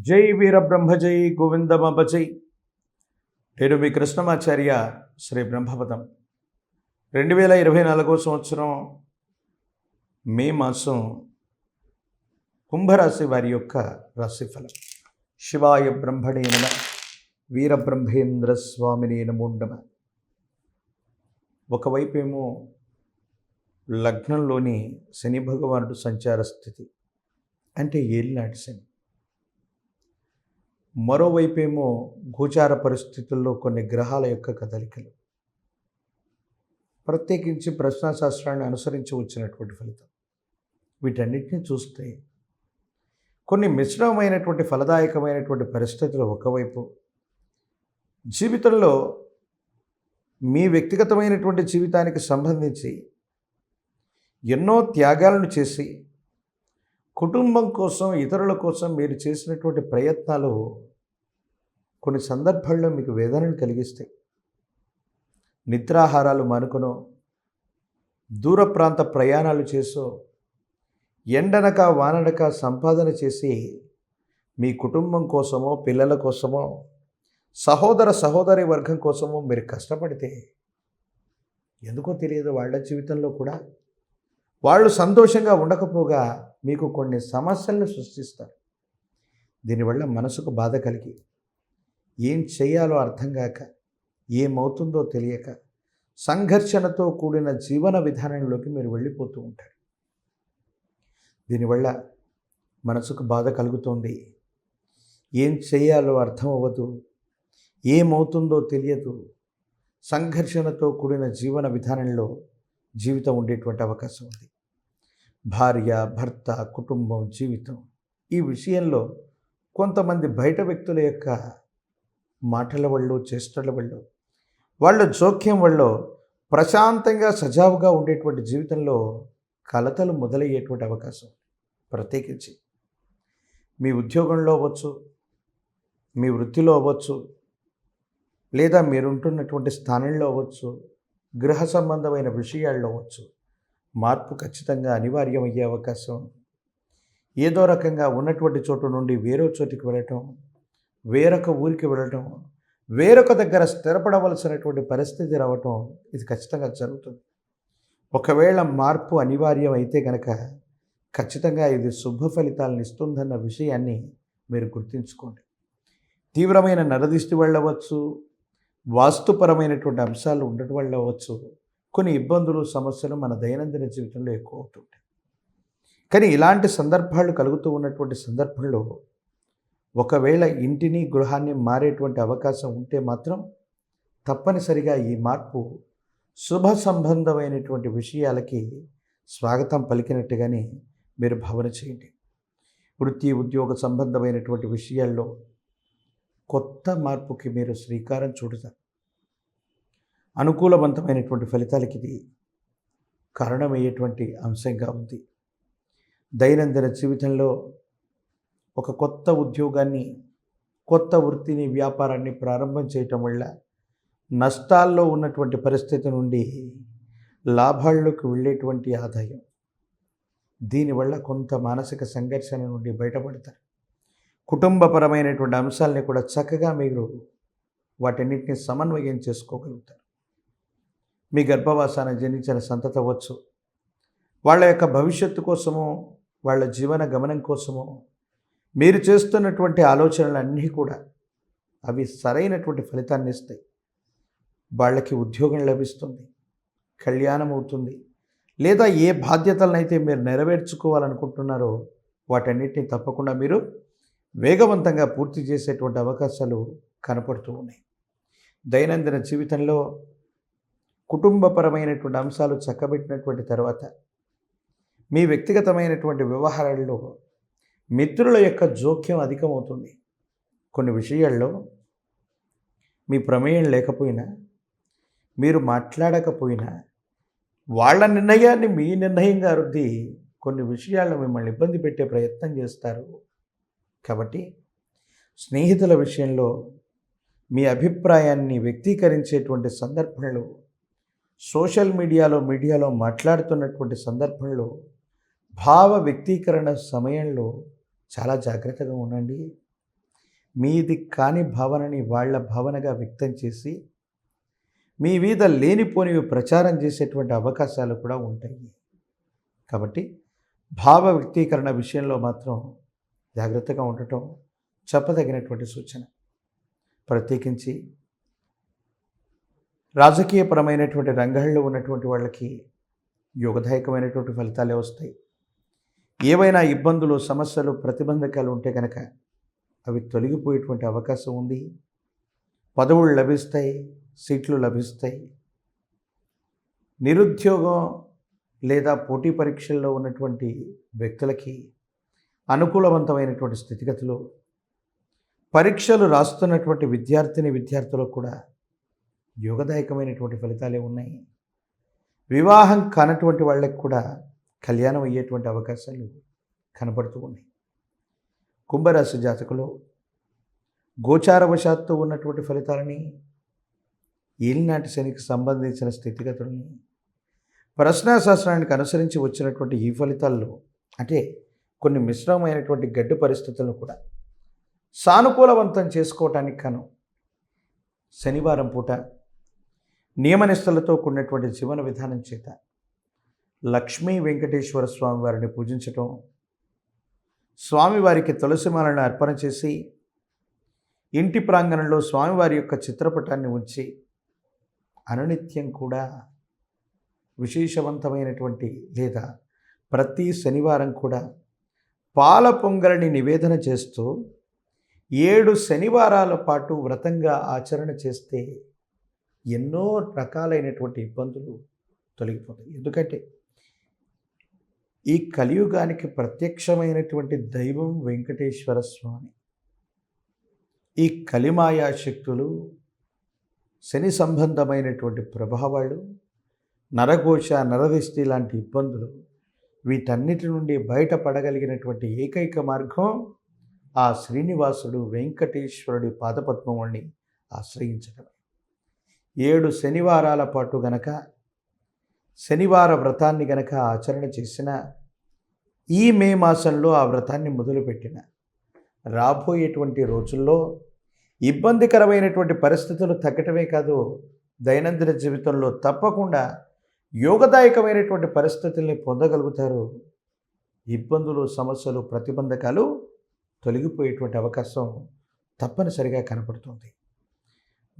జై వీరబ్రహ్మ జై గోవిందమాంబ నేను మీ కృష్ణమాచార్య శ్రీ బ్రహ్మపదం. రెండు వేల ఇరవై నాలుగో సంవత్సరం మే మాసం కుంభరాశి వారి యొక్క రాశిఫలం. శివాయ బ్రహ్మణే నమ వీరబ్రహ్మేంద్ర స్వామిని నమోండమ ఒకవైపేమో లగ్నంలోని శని భగవానుడు సంచార స్థితి. అంటే ఏలినాటి శని. మరోవైపేమో గోచార పరిస్థితుల్లో కొన్ని గ్రహాల యొక్క కదలికలు. ప్రత్యేకించి ప్రశ్నాశాస్త్రాన్ని అనుసరించి వచ్చినటువంటి ఫలితం. వీటన్నిటిని చూస్తే కొన్ని మిశ్రమమైనటువంటి ఫలదాయకమైనటువంటి పరిస్థితులు ఒకవైపు. జీవితంలో మీ వ్యక్తిగతమైనటువంటి జీవితానికి సంబంధించి ఎన్నో త్యాగాలను చేసి కుటుంబం కోసం ఇతరుల కోసం మీరు చేసినటువంటి ప్రయత్నాలు కొన్ని సందర్భాల్లో మీకు వేదనను కలిగిస్తాయి. నిద్రాహారాలు మానుకునో దూర ప్రాంత ప్రయాణాలు చేసో ఎండనక వానడక సంపాదన చేసి మీ కుటుంబం కోసమో పిల్లల కోసమో సహోదర సహోదరి వర్గం కోసమో మీరు కష్టపడితే ఎందుకో తెలియదు వాళ్ళ జీవితంలో కూడా వాళ్ళు సంతోషంగా ఉండకపోగా మీకు కొన్ని సమస్యలను సృష్టిస్తారు. దీనివల్ల మనసుకు బాధ కలిగి ఏం చేయాలో అర్థం కాక ఏమవుతుందో తెలియక సంఘర్షణతో కూడిన జీవన విధానంలోకి మీరు వెళ్ళిపోతూ ఉంటారు. దీనివల్ల మనసుకు బాధ కలుగుతోంది. ఏం చేయాలో అర్థం అవ్వదు. ఏమవుతుందో తెలియదు. సంఘర్షణతో కూడిన జీవన విధానంలో జీవితం ఉండేటువంటి అవకాశం ఉంది. భార్య భర్త కుటుంబం జీవితం. ఈ విషయంలో కొంతమంది బయట వ్యక్తుల యొక్క మాటల వల్ల చేష్టల వల్ల వాళ్ళ జోక్యం వల్ల ప్రశాంతంగా సజావుగా ఉండేటువంటి జీవితంలో కలతలు మొదలయ్యేటువంటి అవకాశం ప్రత్యేకించి మీ ఉద్యోగంలో అవ్వచ్చు మీ వృత్తిలో అవ్వచ్చు లేదా మీరుంటున్నటువంటి స్థానంలో అవ్వచ్చు గృహ సంబంధమైన విషయాల్లో అవ్వచ్చు మార్పు ఖచ్చితంగా అనివార్యమయ్యే అవకాశం. ఏదో రకంగా ఉన్నటువంటి చోటు నుండి వేరే చోటికి వెళ్ళటం వేరొక ఊరికి వెళ్ళటం వేరొక దగ్గర స్థిరపడవలసినటువంటి పరిస్థితి రావటం ఇది ఖచ్చితంగా జరుగుతుంది. ఒకవేళ మార్పు అనివార్యం అయితే కనుక ఖచ్చితంగా ఇది శుభ ఫలితాలను ఇస్తుందన్న విషయాన్ని మీరు గుర్తుంచుకోండి. తీవ్రమైన నరదిష్టి వెళ్ళవచ్చు వాస్తుపరమైనటువంటి అంశాలు ఉండటం వెళ్ళవచ్చు కొన్ని ఇబ్బందులు సమస్యలు మన దైనందిన జీవితంలో ఎక్కువ అవుతుంటాయి. కానీ ఇలాంటి సందర్భాలు కలుగుతూ ఉన్నటువంటి సందర్భంలో ఒకవేళ ఇంటిని గృహాన్ని మారేటువంటి అవకాశం ఉంటే మాత్రం తప్పనిసరిగా ఈ మార్పు శుభ సంబంధమైనటువంటి విషయాలకి స్వాగతం పలికినట్టుగానే మీరు భావన చేయండి. వృత్తి ఉద్యోగ సంబంధమైనటువంటి విషయాల్లో కొత్త మార్పుకి మీరు శ్రీకారం చూడతారు. అనుకూలవంతమైనటువంటి ఫలితాలకి ఇది కారణమయ్యేటువంటి అంశంగా ఉంది. దైనందిన జీవితంలో ఒక కొత్త ఉద్యోగాన్ని కొత్త వృత్తిని వ్యాపారాన్ని ప్రారంభం చేయటం వల్ల నష్టాల్లో ఉన్నటువంటి పరిస్థితి నుండి లాభాల్లోకి వెళ్ళేటువంటి ఆదాయం. దీనివల్ల కొంత మానసిక సంఘర్షణ నుండి బయటపడతారు. కుటుంబపరమైనటువంటి అంశాలని కూడా చక్కగా మీరు వాటన్నిటిని సమన్వయం చేసుకోగలుగుతారు. మీ గర్భవాసాన జనించిన సంతత అవ్వచ్చు. వాళ్ళ యొక్క భవిష్యత్తు కోసమో వాళ్ళ జీవన గమనం కోసమో మీరు చేస్తున్నటువంటి ఆలోచనలన్నీ కూడా అవి సరైనటువంటి ఫలితాన్ని ఇస్తాయి. వాళ్ళకి ఉద్యోగం లభిస్తుంది కళ్యాణం అవుతుంది లేదా ఏ బాధ్యతలనైతే మీరు నెరవేర్చుకోవాలనుకుంటున్నారో వాటన్నిటిని తప్పకుండా మీరు వేగవంతంగా పూర్తి చేసేటువంటి అవకాశాలు కనపడుతూ ఉన్నాయి. దైనందిన జీవితంలో కుటుంబపరమైనటువంటి అంశాలు చక్కబెట్టినటువంటి తర్వాత మీ వ్యక్తిగతమైనటువంటి వ్యవహారాల్లో మిత్రుల యొక్క జోక్యం అధికమవుతుంది. కొన్ని విషయాల్లో మీ ప్రమేయం లేకపోయినా మీరు మాట్లాడకపోయినా వాళ్ళ నిర్ణయాన్ని మీ నిర్ణయంగా రుద్ది కొన్ని విషయాల్లో మిమ్మల్ని ఇబ్బంది పెట్టే ప్రయత్నం చేస్తారు. కాబట్టి స్నేహితుల విషయంలో మీ అభిప్రాయాన్ని వ్యక్తీకరించేటువంటి సందర్భంలో సోషల్ మీడియాలో మీడియాలో మాట్లాడుతున్నటువంటి సందర్భంలో భావ వ్యక్తీకరణ సమయంలో చాలా జాగ్రత్తగా ఉండండి. మీది కాని భావనని వాళ్ళ భావనగా వ్యక్తం చేసి మీ మీద లేనిపోనివి ప్రచారం చేసేటువంటి అవకాశాలు కూడా ఉంటాయి. కాబట్టి భావ వ్యక్తీకరణ విషయంలో మాత్రం జాగ్రత్తగా ఉండటం చెప్పదగినటువంటి సూచన. ప్రత్యేకించి రాజకీయపరమైనటువంటి రంగాల్లో ఉన్నటువంటి వాళ్ళకి యోగదాయకమైనటువంటి ఫలితాలే వస్తాయి. ఏవైనా ఇబ్బందులు సమస్యలు ప్రతిబంధకాలు ఉంటే కనుక అవి తొలగిపోయేటువంటి అవకాశం ఉంది. పదవులు లభిస్తాయి సీట్లు లభిస్తాయి. నిరుద్యోగం లేదా పోటీ పరీక్షల్లో ఉన్నటువంటి వ్యక్తులకి అనుకూలవంతమైనటువంటి స్థితిగతులు పరీక్షలు రాస్తున్నటువంటి విద్యార్థిని విద్యార్థులకు కూడా యోగదాయకమైనటువంటి ఫలితాలే ఉన్నాయి. వివాహం కానటువంటి వాళ్ళకి కూడా కళ్యాణం అయ్యేటువంటి అవకాశాలు కనపడుతూ ఉన్నాయి. కుంభరాశి జాతకులు గోచారవశాత్తు ఉన్నటువంటి ఫలితాలని ఏలినాటి శనికి సంబంధించిన స్థితిగతుల్ని ప్రశ్నాశాస్త్రానికి అనుసరించి వచ్చినటువంటి ఈ ఫలితాల్లో అంటే కొన్ని మిశ్రమైనటువంటి గడ్డు పరిస్థితులను కూడా సానుకూలవంతం చేసుకోవటానికి కాను శనివారం పూట నియమనిష్టలతో కూడినటువంటి జీవన విధానం చేత లక్ష్మీ వెంకటేశ్వర స్వామి వారిని పూజించటం స్వామివారికి తులసిమాలను అర్పణ చేసి ఇంటి ప్రాంగణంలో స్వామివారి యొక్క చిత్రపటాన్ని ఉంచి అనునిత్యం కూడా విశేషవంతమైనటువంటి లేదా ప్రతి శనివారం కూడా పాల పొంగలిని నివేదన చేస్తూ ఏడు శనివారాల పాటు వ్రతంగా ఆచరణ చేస్తే ఎన్నో రకాలైనటువంటి ఇబ్బందులు తొలగిపోతాయి. ఎందుకంటే ఈ కలియుగానికి ప్రత్యక్షమైనటువంటి దైవం వెంకటేశ్వర స్వామి ఈ కలిమాయా శక్తులు శని సంబంధమైనటువంటి ప్రభావాలు నరఘోష నరదిష్టి లాంటి ఇబ్బందులు వీటన్నిటి నుండి బయటపడగలిగినటువంటి ఏకైక మార్గం ఆ శ్రీనివాసుడు వెంకటేశ్వరుడి పాదపద్మముని ఆశ్రయించగలరు ఏడు శనివారాల పాటు గనక శనివార వ్రతాన్ని గనక ఆచరణ చేసిన ఈ మే మాసంలో ఆ వ్రతాన్ని మొదలుపెట్టిన. రాబోయేటువంటి రోజుల్లో ఇబ్బందికరమైనటువంటి పరిస్థితులు తగ్గటమే కాదు దైనందిన జీవితంలో తప్పకుండా యోగదాయకమైనటువంటి పరిస్థితుల్ని పొందగలుగుతారు. ఇబ్బందులు సమస్యలు ప్రతిబంధకాలు తొలగిపోయేటువంటి అవకాశం తప్పనిసరిగా కనపడుతుంది.